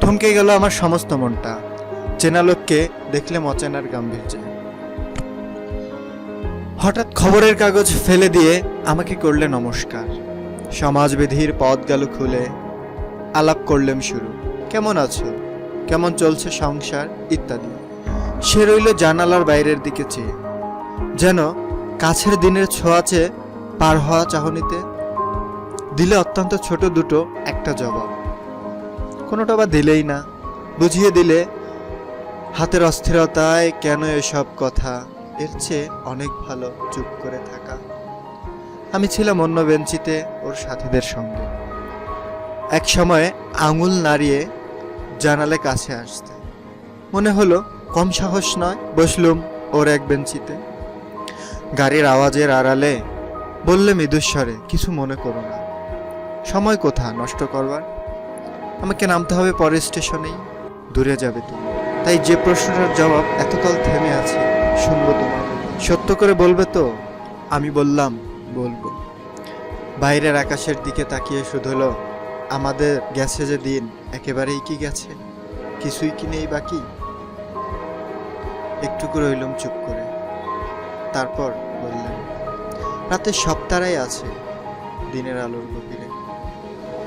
থমকে গেল আমার সমস্ত মনটা। চেনা লোককে দেখলে মচেনার গাম্ভীর্যে। হঠাৎ খবরের কাগজ ফেলে দিয়ে আমাকে করলে নমস্কার। সমাজবিধির পথ গেল খুলে। আলাপ করলেম শুরু। কেমন আছো? কেমন চলছে সংসার? ইত্যাদি। সে রইল জানালার বাইরের দিকে চেয়ে। যেন কাছের দিনের ছোঁয়াচে পার হওয়া চাহনিতে। দিলে অত্যন্ত ছোট দুটো একটা জবাব। কোনোটা বা দিলেই না। বুঝিয়ে দিলে, হাতের অস্থিরতায় কেন এসব কথা? এর চেয়ে অনেক ভালো চুপ করে থাকা। আমি ছিলাম অন্য বেঞ্চিতে ওর সাথীদের সঙ্গে। এক সময়ে আঙুল নাড়িয়ে জানালে কাছে আসতে। মনে হলো, কম সাহস নয়, বসলুম ওর এক বেঞ্চিতে। গাড়ির আওয়াজের আড়ালে বললে, মৃদুস্বরে, কিছু মনে করো না। সময় কোথা নষ্ট করবার? আমাকে নামতে হবে পরের স্টেশনেই। দূরে যাবে তুমি। তাই যে প্রশ্নটার জবাব এতকাল থেমে আছে, শুনব তোমার সত্য করে বলবে তো? আমি বললাম, বলব। বাইরের আকাশের দিকে তাকিয়ে শুধুলো আমাদের গেছে যে দিন, একেবারেই কি গেছে? কিছুই কি নেই বাকি? একটুকু রইলাম চুপ করে। তারপর বললাম, রাতে সপ্তাহাই আছে, দিনের আলোর গভীরে।